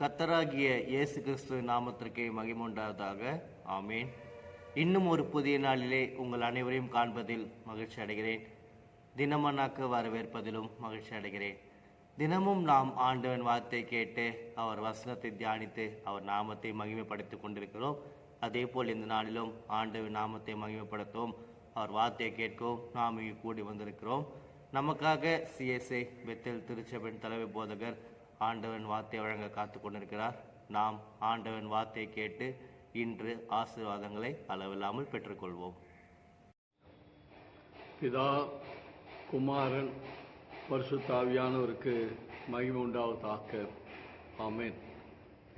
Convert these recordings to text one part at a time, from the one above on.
கத்தராகிய இயேசு கிறிஸ்து நாமத்திற்கே மகிமுண்டாவதாக ஆமேன். இன்னும் ஒரு புதிய நாளிலே உங்கள் அனைவரையும் காண்பதில் மகிழ்ச்சி அடைகிறேன். தினமனாக்கு வரவேற்பதிலும் மகிழ்ச்சி அடைகிறேன். தினமும் நாம் ஆண்டவன் வார்த்தை கேட்டு அவர் வசனத்தை தியானித்து அவர் நாமத்தை மகிமைப்படுத்திக் கொண்டிருக்கிறோம். அதே போல் இந்த நாளிலும் ஆண்டவன் நாமத்தை மகிமைப்படுத்தவும் அவர் வார்த்தையை கேட்கவும் நாம் இங்கு கூடி வந்திருக்கிறோம். நமக்காக சிஎஸ்ஐ பெத்தல் திருச்சபையின் தலைமை போதகர் ஆண்டவன் வார்த்தை வழங்க காத்து கொண்டிருக்கிறார் நாம் ஆண்டவன் வார்த்தையை கேட்டு இன்று ஆசீர்வாதங்களை அளவில்லாமல் பெற்றுக்கொள்வோம். பிதா குமாரன் பரிசுத்தாவியானவருக்கு மகிமை உண்டாவதாக. ஆமேன்.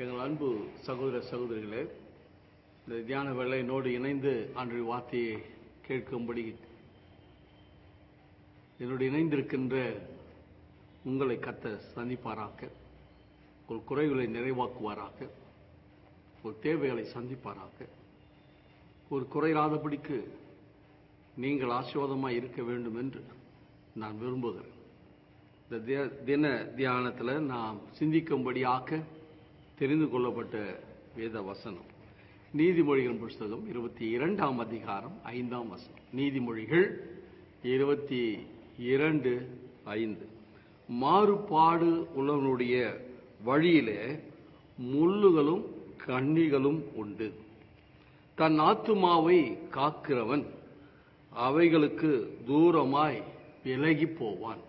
எங்கள் அன்பு சகோதர சகோதரிகளே இந்த தியான வேளையினோடு இணைந்து அன்றைய வார்த்தையை கேட்கும்படி என்னோடு இணைந்திருக்கின்ற உங்களை கத்த சந்திப்பாராக. உங்கள் குறைகளை நிறைவாக்குவாராக. உங்கள் தேவைகளை சந்திப்பாராக. ஒரு குறையில்லாதபடிக்கு நீங்கள் ஆசீர்வாதமாக இருக்க வேண்டும் என்று நான் விரும்புகிறேன். இந்த தி- தின தியானத்தில் நாம் சிந்திக்கும்படியாக தெரிந்து கொள்ளப்பட்ட வேத வசனம். நீதிமொழிகள் புஸ்தகம் இருபத்தி இரண்டாம் அதிகாரம் ஐந்தாம் வசனம். நீதிமொழிகள் இருபத்தி இரண்டு ஐந்து. மாறுபாடு உள்ளவனுடைய வழியிலே முள்ளுகளும் கண்ணிகளும் உண்டு. தன் ஆத்துமாவை காக்கிறவன் அவைகளுக்கு தூரமாய் விலகி போவான்.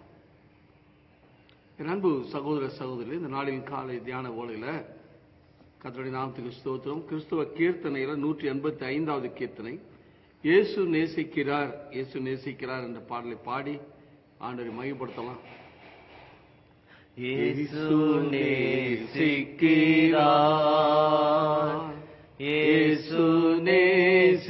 என் அன்பு சகோதர சகோதரி இந்த நாளின் காலை தியான ஓலையில கத்தருடைய நாமத்துக்கு ஸ்தோத்திரம். கிறிஸ்துவ கீர்த்தனையில நூற்றி எண்பத்தி ஐந்தாவது கீர்த்தனை. இயேசு நேசிக்கிறார் இயேசு நேசிக்கிறார் என்ற பாடலை பாடி ஆண்டரை மையப்படுத்தலாம் இயேசு நேசிக்கிறார் இயேசு நேசிக்கிறார்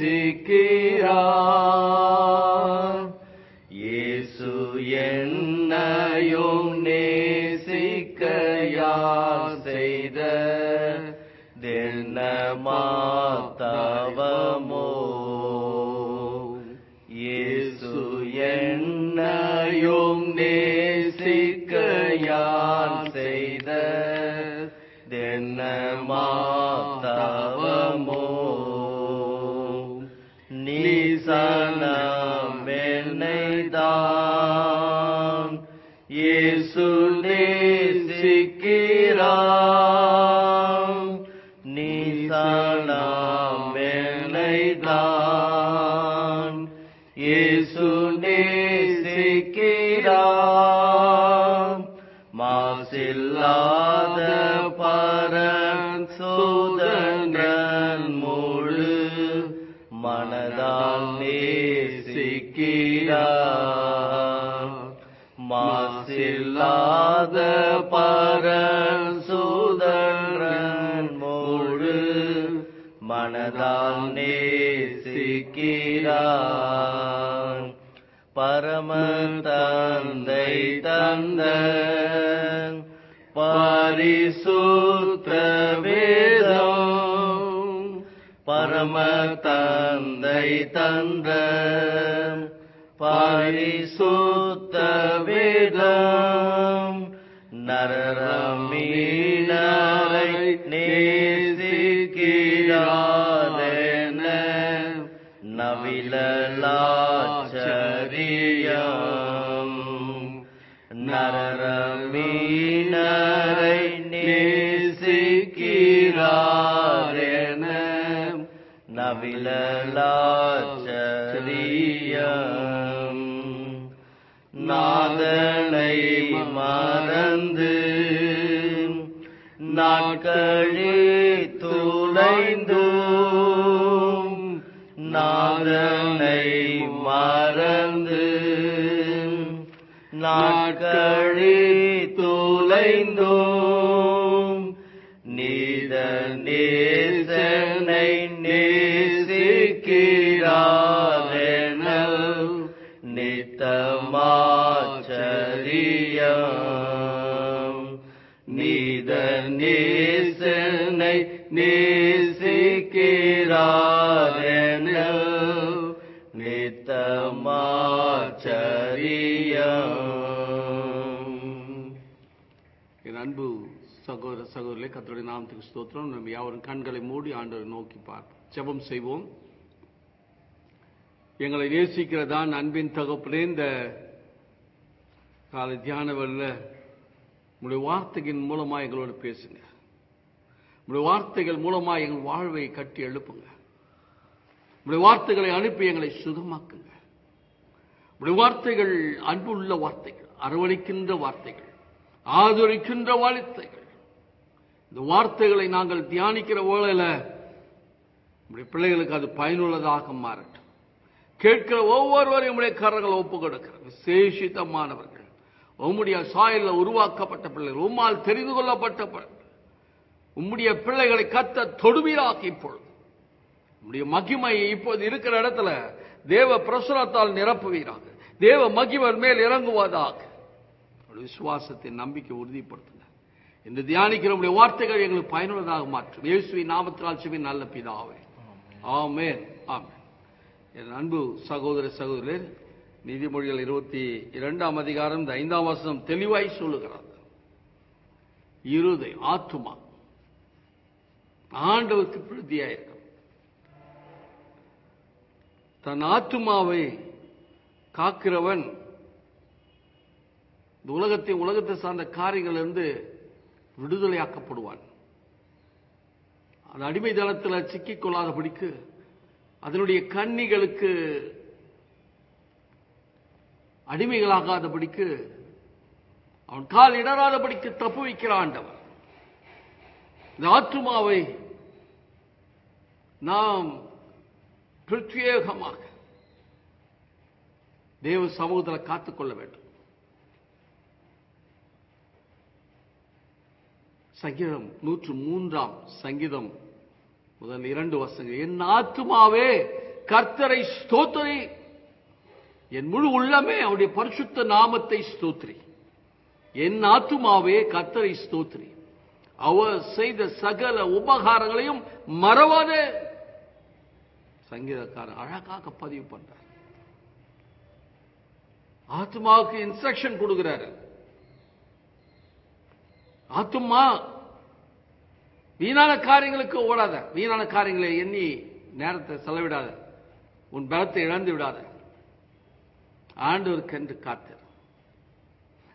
இயேசு என்னையும் நேசிக்க செய்த தினமாத்தவமோ மாசில்லாத பரன் சோதரன் முழு மனதால் நேசிக்கிறான் மாசில்லாத பரன் சோதரன் முழு மனதால் நேசிக்கிறா பரம தந்தை தந்தை பரம தந்தை தந்த பரிசுத்த வேதம் நரமீனரை நேசிக்கிறாதென நவிலாச்சரியம் நாதனை மறந்து நாட்களே துளைந்து நாதனை மறந்து நாட்களே துளைந்தோம். நீத நேசனை சகோதரர்களே கத்தருடைய நாமத்துக்கு ஸ்தோத்திரம். நம்ம யாவரும் கண்களை மூடி ஆண்டவரை நோக்கி பார்ப்போம். ஜெபம் செய்வோம். எங்களை நேசிக்கிறதான் அன்பின் தகப்பனே இந்த காலை தியான வேளையில உங்களுடைய வார்த்தைகளின் மூலமா எங்களோட பேசுங்க. உங்களுடைய வார்த்தைகள் மூலமா எங்கள் வாழ்வை கட்டி எழுப்புங்க. உங்களுடைய வார்த்தைகளை அனுப்பி எங்களை சுகமாக்குங்க. உங்களுடைய வார்த்தைகள் அன்புள்ள வார்த்தைகள் அரவணைக்கின்ற வார்த்தைகள் ஆதரிக்கின்ற வார்த்தைகள் இந்த வார்த்தைகளை நாங்கள் தியானிக்கிற வேளையில நம்முடைய பிள்ளைகளுக்கு அது பயனுள்ளதாக மாறட்டும். கேட்கிற ஒவ்வொருவரையும் உடைய கரங்களை ஒப்பு கொடுக்கிற விசேஷித்தமானவர்கள். உம்முடைய சாயலில் உருவாக்கப்பட்ட பிள்ளைகள். உம்மால் தெரிந்து கொள்ளப்பட்ட பிள்ளைகள் உம்முடைய பிள்ளைகளை கத்த தொடுமையாக்கி இப்பொழுது. உம்முடைய மகிமையை இப்போது இருக்கிற இடத்துல தேவ பிரசுரத்தால் நிரப்புவீராக. தேவ மகிமர் மேல் இறங்குவதாக. விசுவாசத்தை விசுவாசத்தின் நம்பிக்கை உறுதிப்படுத்துங்க. இந்த தியானிக்கிற உடைய வார்த்தைகள் எங்களுக்கு பயனுள்ளதாக மாற்றும். இயேசுவின் நாமத்தினால் சிவி நல்ல பிதாவே. ஆமேன். ஆமேன். என் அன்பு சகோதர சகோதரர் நீதிமொழிகள் இருபத்தி இரண்டாம் அதிகாரம் இந்த ஐந்தாம் வசனம் தெளிவாய் சொல்லுகிறார் இருதை ஆத்துமா. ஆண்டவருக்கு பிரதியாயிருக்கும். தன் ஆத்துமாவை காக்கிறவன் இந்த உலகத்தை உலகத்தை சார்ந்த காரியங்களிலிருந்து விடுதலையாக்கப்படுவான். அந்த அடிமை தளத்தில் சிக்கிக்கொள்ளாதபடிக்கு அதனுடைய கன்னிகளுக்கு அடிமைகளாகாதபடிக்கு அவன் கால் இடராதபடிக்கு தப்பு வைக்கிற ஆண்டவர். இந்த ஆத்துமாவை நாம் பிரத்யேகமாக தேவ சமூகத்தில் காத்துக்கொள்ள வேண்டும். சங்கீதம். நூற்று மூன்றாம் சங்கீதம். முதல் இரண்டு வசங்கள் என் ஆத்துமாவே கர்த்தரை ஸ்தோத்திரி. என் முழு உள்ளமே அவருடைய பரிசுத்த நாமத்தை ஸ்தோத்திரி. என் ஆத்துமாவே கர்த்தரை ஸ்தோத்திரி. அவர் செய்த சகல உபகாரங்களையும் மறவாதே. சங்கீதக்காரன் அழகாக பதிவு பண்றார். ஆத்மாவுக்கு இன்ஸ்ட்ரக்ஷன் கொடுக்கிறாரு. ஆத்துமா வீணான காரியங்களுக்கு ஓடாத. வீணான காரியங்களை எண்ணி நேரத்தை செலவிடாத. உன் பலத்தை இழந்து விடாத. ஆண்டவருக்கு என்று காத்து.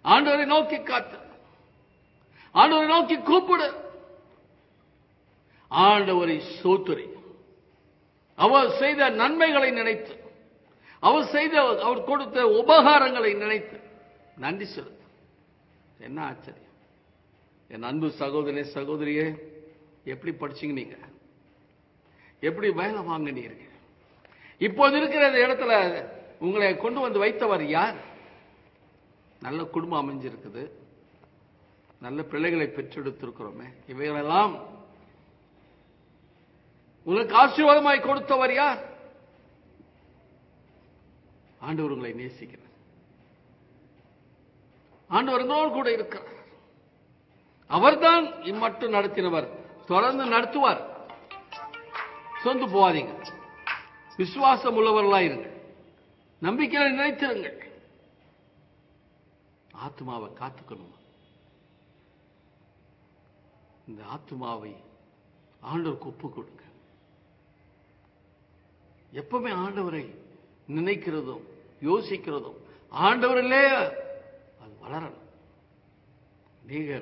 ஆண்டவரை நோக்கி காத்து. ஆண்டவரை நோக்கி கூப்பிடு. ஆண்டவரை சோத்துரை அவர் செய்த நன்மைகளை நினைத்து. அவர் செய்த அவர் கொடுத்த உபகாரங்களை நினைத்து. நன்றி செலுத்து. என்ன ஆச்சரியம். என் அன்பு சகோதரனே சகோதரியே எப்படி படிச்சீங்க நீங்க? எப்படி வேலை வாங்கினீங்க இப்போது இருக்கிற இந்த இடத்துல உங்களை கொண்டு வந்து வைத்தவர் யார்? நல்ல குடும்பம் அமைஞ்சிருக்குது. நல்ல பிள்ளைகளை பெற்றெடுத்திருக்கிறோமே. இவைகளெல்லாம் உங்களுக்கு ஆசீர்வாதமாய் கொடுத்தவர் யார்? ஆண்டவர் உங்களை நேசிக்கிறார். ஆண்டவர் கூட இருக்கிறார். அவர்தான் இம்மட்டும் நடத்தினவர். தொடர்ந்து நடத்துவார். சொந்து போவாதீங்க விசுவாசம் உள்ளவர்களா இருங்க. நம்பிக்கையில நினைத்திருங்கள் ஆத்மாவை காத்துக்கணும்? இந்த ஆத்மாவை ஆண்டவருக்கு ஒப்பு கொடுங்க. எப்பவுமே ஆண்டவரை நினைக்கிறதும் யோசிக்கிறதும் ஆண்டவரிலே அது வளரணும். நீங்க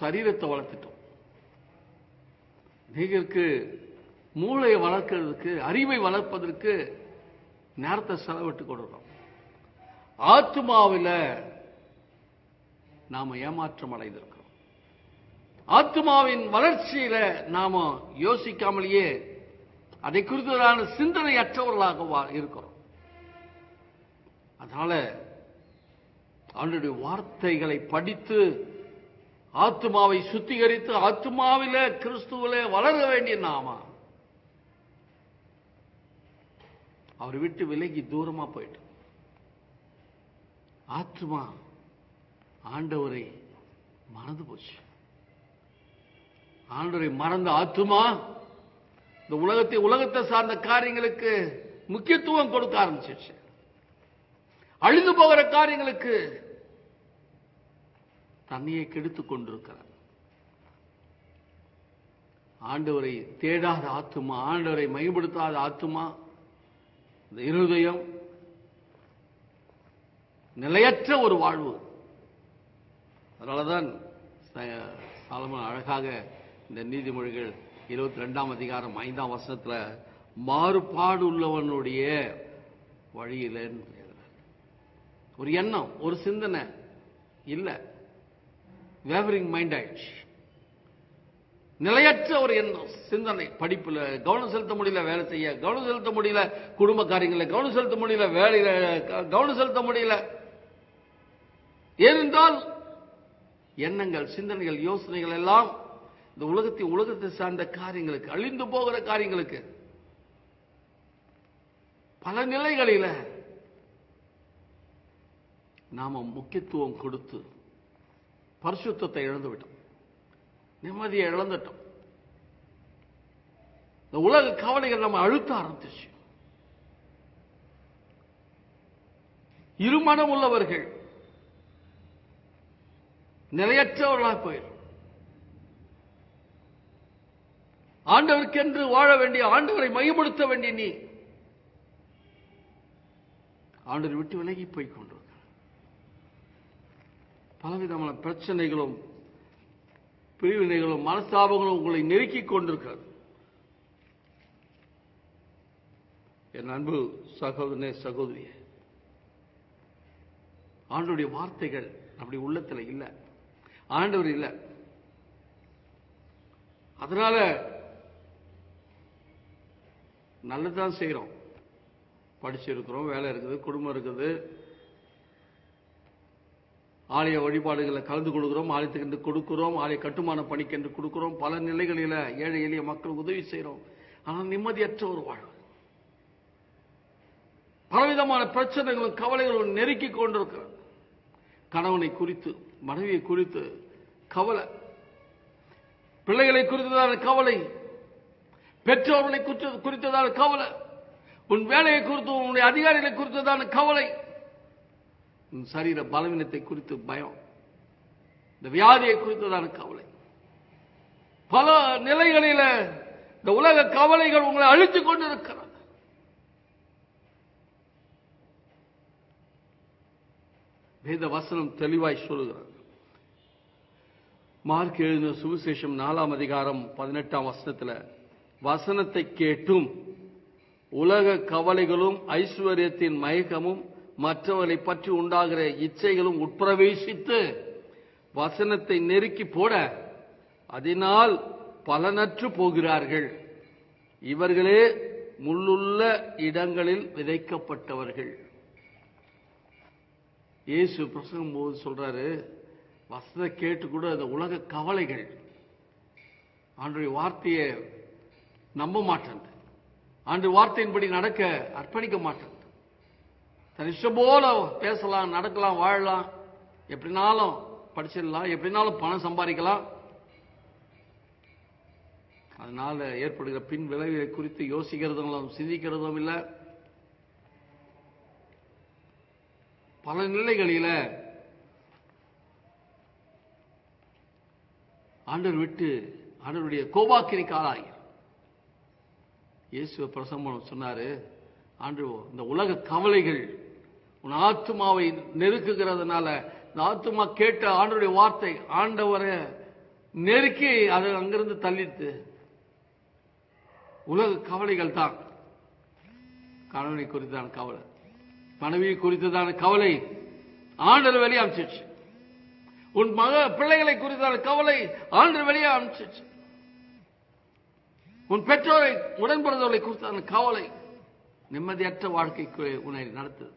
சரீரத்தை வளர்த்துட்டோம். நீங்களுக்கு மூளையை வளர்க்கிறதுக்கு அறிவை வளர்ப்பதற்கு நேரத்தை செலவிட்டு கொடுக்கிறோம் ஆத்மாவில் நாம ஏமாற்றம் அடைந்திருக்கிறோம். ஆத்மாவின் வளர்ச்சியில நாம யோசிக்காமலேயே அதை குறித்ததான சிந்தனை அற்றவர்களாக வா- இருக்கிறோம். அதனால அவனுடைய வார்த்தைகளை படித்து ஆத்மாவை சுத்திகரித்து ஆத்மாவில கிறிஸ்துவிலே வளர வேண்டிய நாமா? அவர் விட்டு விலகி தூரமா போயிட்டு ஆத்மா ஆண்டவரை மறந்து போச்சு. ஆண்டவரை மறந்த ஆத்மா இந்த உலகத்தை உலகத்தை சார்ந்த காரியங்களுக்கு முக்கியத்துவம் கொடுக்க ஆரம்பிச்சிருச்சு. அழிந்து போகிற காரியங்களுக்கு தன்னையை கெடுத்துக் கொண்டிருக்கிறார். ஆண்டவரை தேடாத ஆத்துமா ஆண்டவரை மயப்படுத்தாத ஆத்துமா இந்த இருதயம் நிலையற்ற ஒரு வாழ்வு. அதனாலதான் சாலமன் அழகாக இந்த நீதிமொழிகள் இருபத்தி ரெண்டாம் அதிகாரம் ஐந்தாம் வருஷத்துல மாறுபாடு உள்ளவனுடைய வழியில ஒரு எண்ணம் ஒரு சிந்தனை இல்லை. வேவரிங் மைண்ட் ஆயிடுச்சு நிலையற்ற ஒரு எண்ணம் சிந்தனை. படிப்புல கவனம் செலுத்த முடியல வேலை செய்ய கவனம் செலுத்த முடியல குடும்ப காரியங்கள கவனம் செலுத்த முடியல வேலையில கவனம் செலுத்த முடியல. ஏனென்றால் எண்ணங்கள் சிந்தனைகள் யோசனைகள் எல்லாம் இந்த உலகத்தை உலகத்தை சார்ந்த காரியங்களுக்கு அழிந்து போகிற காரியங்களுக்கு பல நிலைகளில நாம முக்கியத்துவம் கொடுத்து பரிசுத்தத்தை இழந்துவிட்டோம். நிம்மதியை இழந்துட்டோம். இந்த உலக கவலைகள் நம்ம அழுத்த ஆரம்பிச்சு இருமனம் உள்ளவர்கள் நிலையற்றவர்களாக போயிடும் ஆண்டவருக்கென்று வாழ வேண்டிய ஆண்டவரை மையப்படுத்த வேண்டிய நீ ஆண்டவர் விட்டு விலகி போய் கொண்டு பலவிதமான பிரச்சனைகளும் பிரிவினைகளும் மனஸ்தாபங்களும் உங்களை நெருக்கிக் கொண்டிருக்கிறது. என் அன்பு சகோதரனே சகோதரிய ஆண்டுடைய வார்த்தைகள் அப்படி உள்ளத்துல இல்ல. ஆண்டவர் இல்ல. அதனால நல்லதான் செய்யறோம் படிச்சிருக்கிறோம் வேலை இருக்குது குடும்பம் இருக்குது. ஆலய வழிபாடுகளில் கலந்து கொடுக்கிறோம் ஆலயத்துக்கு என்று கொடுக்கிறோம் ஆலய கட்டுமான பணிக்கு என்று கொடுக்கிறோம். பல நிலைகளில ஏழை எளிய மக்கள் உதவி செய்கிறோம். ஆனால் நிம்மதியற்ற ஒரு வாழ்வு. பலவிதமான பிரச்சனைகளும் கவலைகளும் நெருக்கி கொண்டிருக்கிறது. கணவனை குறித்து மனைவியை குறித்து கவலை. பிள்ளைகளை குறித்ததான கவலை. பெற்றோர்களை குறித்து குறித்ததான கவலை. உன் வேலையை குறித்து உன்னுடைய அதிகாரிகளை குறித்ததான கவலை. சரீர பலவீனத்தை குறித்து பயம். இந்த வியாதியை குறித்ததான கவலை. பல நிலைகளில இந்த உலக கவலைகள் உங்களை அழித்துக் கொண்டிருக்கிறது. வேத வசனம் தெளிவாய் சொல்லுகிறது. மார்க் எழுதின சுவிசேஷம் நாலாம் அதிகாரம் பதினெட்டாம் வசனத்தில் வசனத்தை கேட்டும் உலக கவலைகளும் ஐஸ்வர்யத்தின் மயக்கமும் மற்றவர்களை பற்றி உண்டாகிற இச்சைகளும் உட்பிரவேசித்து வசனத்தை நெருக்கி போட அதனால் பலனற்று போகிறார்கள். இவர்களே முள்ளுள்ள இடங்களில் விதைக்கப்பட்டவர்கள். இயேசு பிரசங்கம் போது சொல்றாரு வசனத்தை கேட்டு கூட அந்த உலக கவலைகள். ஆண்டுடைய வார்த்தையை நம்ப மாட்டேன். ஆண்டு வார்த்தையின்படி நடக்க அர்ப்பணிக்க மாட்டேன். தன் இஷ்டம் போல பேசலாம் நடக்கலாம் வாழலாம். எப்படினாலும் படிச்சிடலாம் எப்படினாலும் பணம் சம்பாதிக்கலாம். அதனால ஏற்படுகிற பின் விளைவை குறித்து யோசிக்கிறதும் சிந்திக்கிறதும் இல்லை. பல நிலைகளில் ஆண்டவர் விட்டு ஆண்டவருடைய கோபாக்கினிக்கு ஆளாகிறார். இயேசுவ பிரசம்பனம் சொன்னாரு ஆண்டு இந்த உலக கவலைகள் உன் ஆத்துமாவை நெருக்குகிறதுனால இந்த ஆத்துமா கேட்ட ஆண்டுடைய வார்த்தை ஆண்டவரை நெருக்கி அதை அங்கிருந்து தள்ளிட்டு உலக கவலைகள் தான். கணவனை குறித்தான கவலை. மனைவியை குறித்ததான கவலை. ஆண்டர் வெளியே அமைச்சிச்சு உன் மக பிள்ளைகளை குறித்தான கவலை. ஆண்டர் வெளியே அமைச்சிச்சு உன் பெற்றோரை உடன்பிறந்தவர்களை குறித்தான கவலை. நிம்மதியற்ற வாழ்க்கைக்கு உன்னை நடத்துது.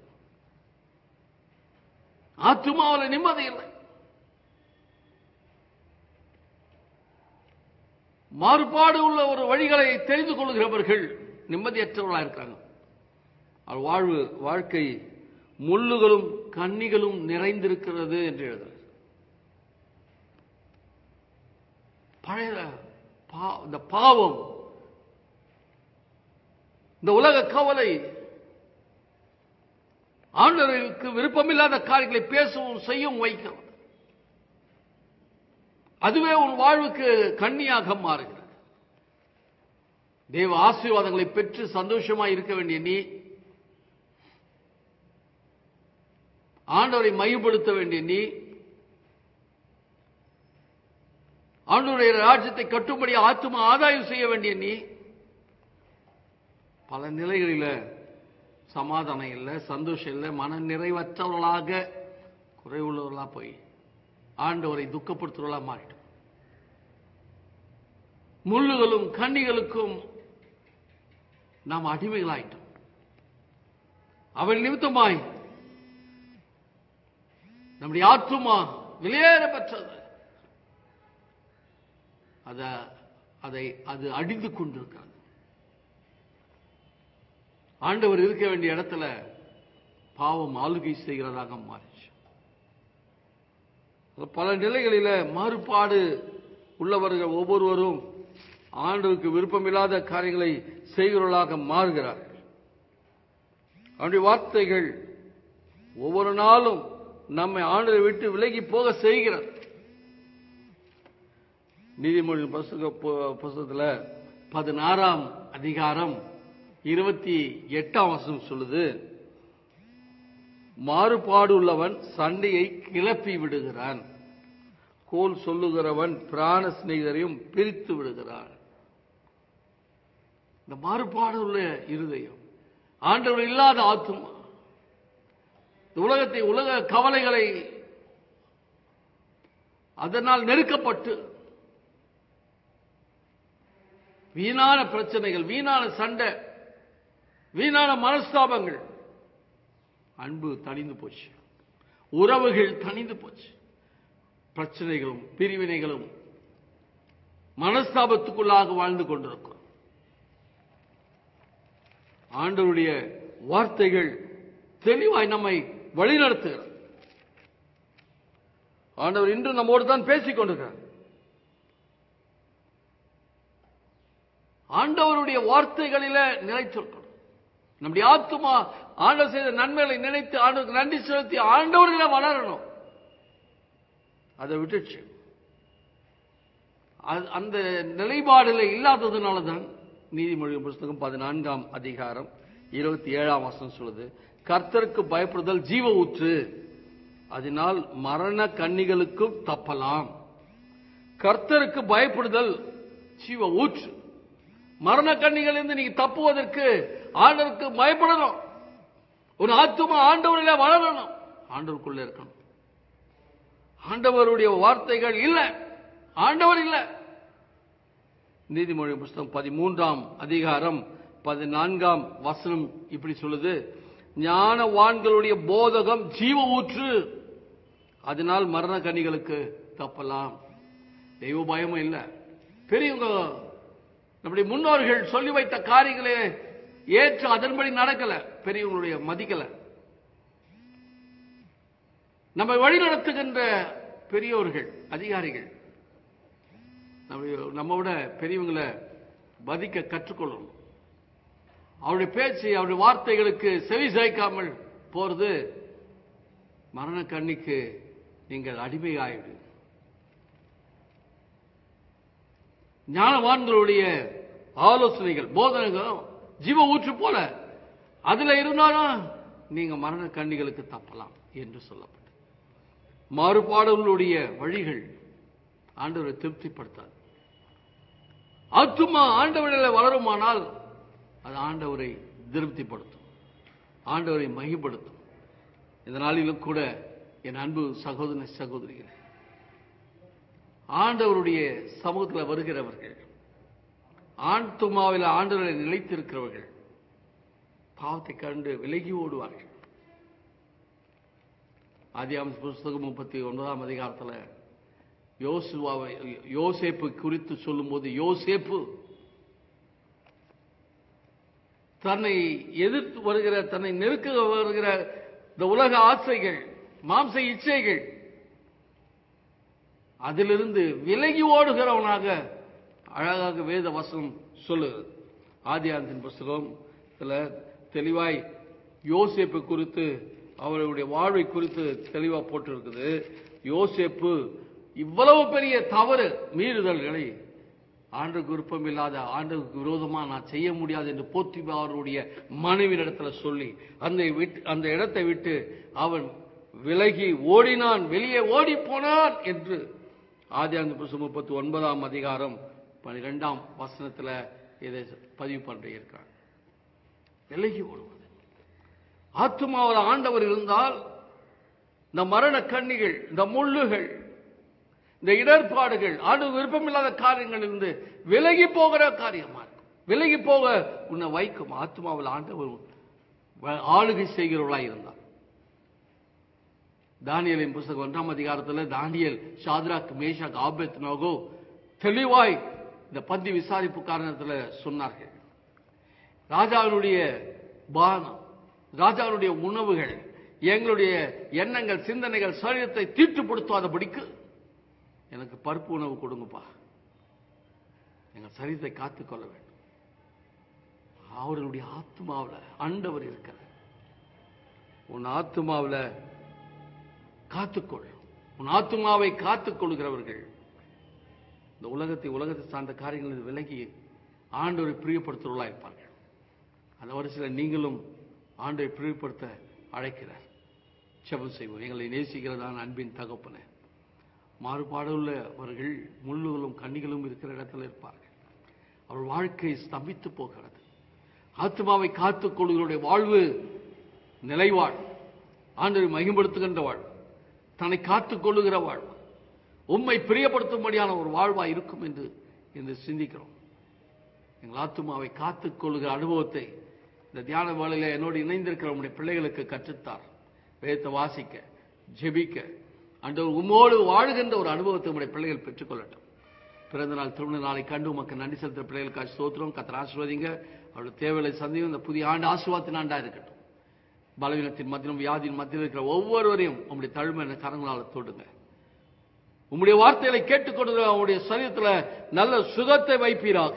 ஆத்துமாவில் நிம்மதி இல்லை. மாறுபாடு உள்ள ஒரு வழிகளை தெரிந்து கொள்கிறவர்கள் நிம்மதியற்றவர்களாக இருக்கிறாங்க அவர் வாழ்வு வாழ்க்கை முள்ளுகளும் கன்னிகளும் நிறைந்திருக்கிறது என்று எழுதுறார். பழைய பா- இந்த பாவம் இந்த உலக கவலை ஆண்டவர்களுக்கு விருப்பமில்லாத காரியங்களை பேசவும் செய்யவும் வைக்கும். அதுவே உன் வாழ்வுக்கு கண்ணியாக மாறுகிறது. தேவ ஆசீர்வாதங்களை பெற்று சந்தோஷமா இருக்க வேண்டிய நீ ஆண்டவரை மையப்படுத்த வேண்டிய நீ ஆண்டவருடைய ராஜ்யத்தை கட்டும்படி ஆத்தும ஆதாயம் செய்ய வேண்டிய நீ பல நிலைகளில சமாதானம் இல்லை சந்தோஷம் இல்லை மன நிறைவற்றவர்களாக குறைவுள்ளவர்களாக போய் ஆண்டவரை துக்கப்படுத்துவர்களா மாறிட்டோம். முள்ளுகளும் கண்ணிகளுக்கும் நாம் அடிமைகளாயிட்டோம். அவள் நிமித்தமாய் நம்முடைய ஆத்துமா வெளியேற பெற்றது. அத அதை அது அடிந்து கொண்டிருக்கிறது. ஆண்டவர் இருக்க வேண்டிய இடத்துல பாவம் ஆளுகை செய்கிறதாக மாறிச்சு. பல நிலைகளில மாறுபாடு உள்ளவர்கள் ஒவ்வொருவரும் ஆண்டவருக்கு விருப்பமில்லாத காரியங்களை செய்கிறவர்களாக மாறுகிறார்கள். அவருடைய வார்த்தைகள் ஒவ்வொரு நாளும் நம்மை ஆண்டவரை விட்டு விலகி போக செய்கிறது. நீதிமொழி புஸ்தக பதினாறாம் அதிகாரம் இருபத்தி எட்டாம் வசனம் சொல்லுது மாறுபாடு உள்ளவன் சண்டையை கிளப்பி விடுகிறான். கோல் சொல்லுகிறவன் பிராண சிநேகிதரையும் பிரித்து விடுகிறான். இந்த மாறுபாடு உள்ள இருதயம் ஆண்டவர் இல்லாத ஆத்துமா. இந்த உலகத்தை உலக கவலைகளை அதனால் நெருக்கப்பட்டு வீணான பிரச்சனைகள் வீணான சண்டை வீணான மனஸ்தாபங்கள். அன்பு தணிந்து போச்சு. உறவுகள் தணிந்து போச்சு. பிரச்சனைகளும் பிரிவினைகளும் மனஸ்தாபத்துக்குள்ளாக வாழ்ந்து கொண்டிருக்கிறோம் ஆண்டவருடைய வார்த்தைகள் தெளிவாய் நம்மை வழிநடத்துகிறது. ஆண்டவர் இன்று நம்மோடு தான் பேசிக் கொண்டிருக்கிறார். ஆண்டவருடைய வார்த்தைகளில நிலைத்திருக்கிறோம் நம்முடைய ஆத்துமா ஆண்டவர் செய்த நன்மைகளை நினைத்து ஆண்டவருக்கு நன்றி செலுத்தி ஆண்டவர்களை வளரணும். அதை விட்டுச்சு. அது- அந்த நிலைப்பாடுல இல்லாததுனால தான் நீதிமொழி புஸ்தகம் பதினான்காம் அதிகாரம் இருபத்தி ஏழாம் வருஷம் சொல்லுது கர்த்தருக்கு பயப்படுதல் ஜீவ ஊற்று அதனால் மரண கன்னிகளுக்கும் தப்பலாம். கர்த்தருக்கு பயப்படுதல் ஜீவ ஊற்று மரண கண்ணிகள் இருந்து நீங்க தப்புவதற்கு ஆண்டவருக்கு பயப்படணும். ஒரு ஆத்துமா ஆண்டவரில் வளரணும். ஆண்டவருக்குள்ள இருக்கணும். ஆண்டவருடைய வார்த்தைகள் இல்ல. ஆண்டவர் இல்ல. நீதிமொழி புஸ்தகம் பதிமூன்றாம் அதிகாரம் பதினான்காம் வசனம் இப்படி சொல்லுது. ஞானவான்களுடைய போதகம் ஜீவ ஊற்று அதனால் மரண கனிகளுக்கு தப்பலாம். தெய்வ பயமும் இல்லை. பெரியவங்க நம்முடைய முன்னோர்கள் சொல்லி வைத்த காரியங்களே ஏற்று அதன்படி நடக்கல. பெரியவங்களுடைய மதிக்கல. நம்மை வழிநடத்துகின்ற பெரியோர்கள் அதிகாரிகள் நம்ம நம்ம விட பெரியவங்களை மதிக்க கற்றுக்கொள்ளணும். அவருடைய பேச்சு அவருடைய வார்த்தைகளுக்கு செவி சாய்க்காமல் போறது மரண கண்ணிக்கு நீங்கள் அடிமையாயிடு. ஞானவான்களுடைய ஆலோசனைகள் போதனைகளும் ஜீவ ஊற்று போல. அதுல இருந்தாலும் நீங்க மரண கண்ணிகளுக்கு தப்பலாம் என்று சொல்லப்பட்டது. மாறுபாடுகளுடைய வழிகள் ஆண்டவரை திருப்திப்படுத்தாது. ஆத்துமா ஆண்டவரில் வளருமானால் அது ஆண்டவரை திருப்திப்படுத்தும். ஆண்டவரை மகிப்படுத்தும். இந்த நாளிலும் கூட என் அன்பு சகோதர சகோதரிகள் ஆண்டவருடைய சமூகத்தில் வருகிறவர்கள் ஆண்துமாவில் ஆண்டுகளை நிலைத்திருக்கிறவர்கள் பாவத்தை கண்டு விலகி ஓடுவார்கள். ஆதியாம் புஸ்தகம் முப்பத்தி ஒன்பதாம் அதிகாரத்தில் யோசுவாவை யோசேப்பு குறித்து சொல்லும்போது யோசேப்பு தன்னை எதிர்த்து வருகிற தன்னை நெருக்க வருகிற இந்த உலக ஆசைகள் மாம்ச இச்சைகள் அதிலிருந்து விலகி ஓடுகிறவனாக அழகாக வேத வசனம் சொல்லுகிறது ஆதியாந்தின் புஸ்தகம் தெளிவாய் யோசேப்பு குறித்து அவருடைய வாழ்வை குறித்து தெளிவாக போட்டிருக்குது. யோசேப்பு இவ்வளவு பெரிய தவறு மீறுதல்களை ஆண்டுக்கு விருப்பம் இல்லாத ஆண்டுக்கு விரோதமாக நான் செய்ய முடியாது என்று போத்திபாருடைய மனைவியின் இடத்துல சொல்லி அந்த விட்டு அந்த இடத்தை விட்டு அவன் விலகி ஓடினான் வெளியே ஓடி போனான் என்று ஆதி அந்த முப்பத்தி ஒன்பதாம் அதிகாரம் பனிரெண்டாம் வசனத்துல இதை பதிவு பண்ணிருக்கிறான் விலகி ஓடுவது. ஆத்மாவில் ஆண்டவர் இருந்தால் இந்த மரண கண்ணிகள் இந்த முள்ளுகள் இந்த இடர்பாடுகள் ஆண்டு விருப்பமில்லாத காரியங்கள் இருந்து விலகி போகிற காரியமா இருக்கும். விலகி போக உன்னை வைக்கும். ஆத்மாவில் ஆண்டவர் ஆளுகை செய்கிறவர்களாய் இருந்தார். தானியலின் புஸ்தகம் ஒன்றாம் அதிகாரத்தில் Daniel Shadrach Meshach Abednego தெளிவாய் இந்த பந்தி விசாரிப்பு காரணத்தில் சொன்னார்கள். ராஜாவினுடைய பானம் ராஜாவினுடைய உணவுகள் எங்களுடைய எண்ணங்கள் சிந்தனைகள் சரீரத்தை தீட்டுப்படுத்தாதபடிக்கு எனக்கு பருப்பு உணவு கொடுங்கப்பா. எங்கள் சரீரத்தை காத்துக்கொள்ள வேண்டும். அவர்களுடைய ஆத்மாவில் ஆண்டவர் இருக்கிறார். உன் ஆத்மாவில் காத்துக்கொள். உன் ஆத்மாவை காத்துக்கொள்கிறவர்கள் இந்த உலகத்தை உலகத்தை சார்ந்த காரியங்களில் விலகி ஆண்டவரை பிரியப்படுத்துவர்களாக இருப்பார்கள் அந்த வரிசையில் நீங்களும் ஆண்டை பிரிவுபடுத்த அழைக்கிறார். செபம் செய்வோம். எங்களை நேசிக்கிறதான அன்பின் தகப்பன மாறுபாடுள்ளவர்கள் முள்ளுகளும் கண்ணிகளும் இருக்கிற இடத்துல இருப்பார்கள். அவர் வாழ்க்கை ஸ்தம்பித்து போகிறது. ஆத்மாவை காத்துக் கொள்கிறவருடைய வாழ்வு நிலைவாழ் ஆண்டரை மகிம்படுத்துகின்ற வாழ் தன்னை காத்துக் கொள்ளுகிற வாழ்வு. உம்மை பிரியப்படுத்தும்படியான ஒரு வாழ்வா இருக்கும் என்று என்று சிந்திக்கிறோம். எங்கள் ஆத்துமாவை காத்துக் கொள்கிற அனுபவத்தை இந்த தியான வேளையில என்னோடு இணைந்திருக்கிற உங்களுடைய பிள்ளைகளுக்கு கற்றுத்தார். வேதத்தை வாசிக்க ஜெபிக்க அன்று உம்மோடு வாழுகின்ற ஒரு அனுபவத்தை உடைய பிள்ளைகள் பெற்றுக்கொள்ளட்டும். பிறந்த நாள் திருமண நாளை கண்டு உமக்கு நன்றி செலுத்துற பிள்ளைகளுக்கு சோத்திரம் கத்தர் ஆசிர்வதிங்க. அவருடைய தேவைகளை சந்தையும் இந்த புதிய ஆண்டு ஆசீர்வாதத்தின் ஆண்டா இருக்கட்டும். பலவீனத்தின் மத்தியிலும் வியாதியின் மத்தியில் இருக்கிற ஒவ்வொருவரையும் உங்களுடைய தழுமை கரங்களால் தொடுங்க. உம்முடைய வார்த்தைகளை கேட்டுக்கொண்டு அவனுடைய சரீரத்தில் நல்ல சுகத்தை வைப்பீராக.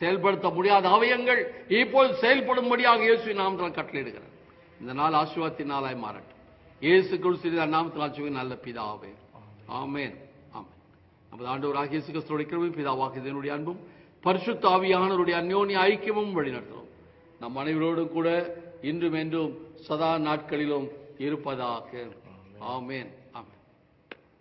செயல்படுத்த முடியாத அவயங்கள் இப்போது செயல்படும்படியாக இயேசு நாமத்தில் கட்டளையிடுகிறார் இந்த நாள் ஆசீர்வாதத்தின் நாளாய் மாறட்டும். இயேசு கிறிஸ்து நாமத்தில் ஆட்சி நல்ல பிதாவே. ஆமேன். ஆமேன். நமது ஆண்டவராக இயேசு கிறிஸ்துடைய கிருபையும் பிதாவாக இதனுடைய அன்பும் பரிசுத்த ஆவியானவருடைய அந்யோன்ய ஐக்கியமும் வழிநடத்தும். நம் அனைவரோடும் கூட இன்றும் என்றும் சதா நாட்களிலும் இருப்பதாக. ஆமேன்.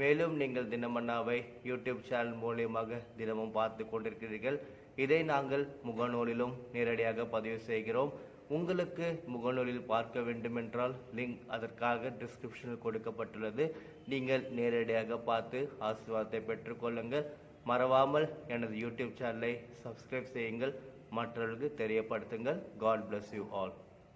மேலும் நீங்கள் தினமன்னாவை யூடியூப் சேனல் மூலியமாக தினமும் பார்த்து கொண்டிருக்கிறீர்கள். இதை நாங்கள் முகநூலிலும் நேரடியாக பதிவு செய்கிறோம். உங்களுக்கு முகநூலில் பார்க்க வேண்டுமென்றால் லிங்க் அதற்காக டிஸ்கிரிப்ஷனில் கொடுக்கப்பட்டுள்ளது. நீங்கள் நேரடியாக பார்த்து ஆசீர்வாதத்தை பெற்றுக்கொள்ளுங்கள் மறவாமல் எனது யூடியூப் சேனலை சப்ஸ்கிரைப் செய்யுங்கள். மற்றவர்களுக்கு தெரியப்படுத்துங்கள். God bless you all